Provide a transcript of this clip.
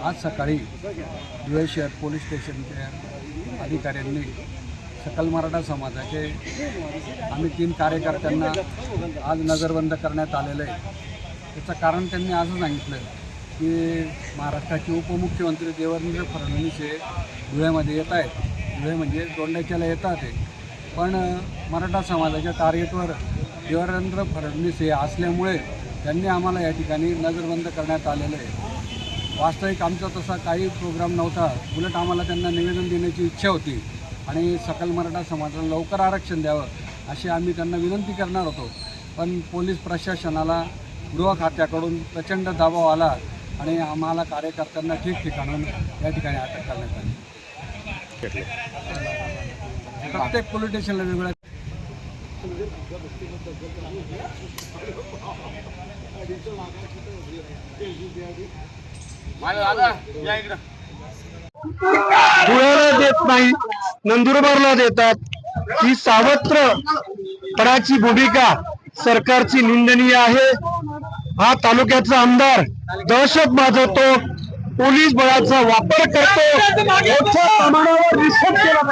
आज सकाळी धुळे शहर पोलीस स्टेशनच्या अधिकाऱ्यांनी सकल मराठा समाजाचे आम्ही तीन कार्यकर्त्यांना आज नजरबंद करण्यात आलेलं आहे. त्याचं कारण त्यांनी असं सांगितलं की महाराष्ट्राचे उपमुख्यमंत्री देवेंद्र फडणवीस हे धुळ्यामध्ये येत आहेत. धुळे म्हणजे दोंडाच्याला येतात ते पण मराठा समाजाच्या टार्गेटवर देवेंद्र फडणवीस हे असल्यामुळे त्यांनी आम्हाला या ठिकाणी नजरबंद करण्यात आलेलं आहे. वास्तविक आमचा तसा काही प्रोग्राम नव्हता. उलट आम्हाला त्यांना निवेदन देण्याची इच्छा होती. आणि सकल मराठा समाजाला लवकर आरक्षण द्यावं अशी आम्ही त्यांना विनंती करणार होतो. पण पोलीस प्रशासनाला गृह खात्याकडून प्रचंड दबाव आला आणि आम्हाला कार्यकर्त्यांना ठिकठिकाणून या ठिकाणी अटक करण्यात आली. प्रत्येक पोलीस स्टेशनला वेगवेगळ्या धुळ्याला देत नाही नंदुरबारला देतात. ही सावत्र पडाची भूमिका सरकारची निंदनीय आहे. हा तालुक्याचा आमदार दहशत माजवतो. पोलीस बळाचा वापर करतो. मोठ्या प्रमाणावर रिश्वत केला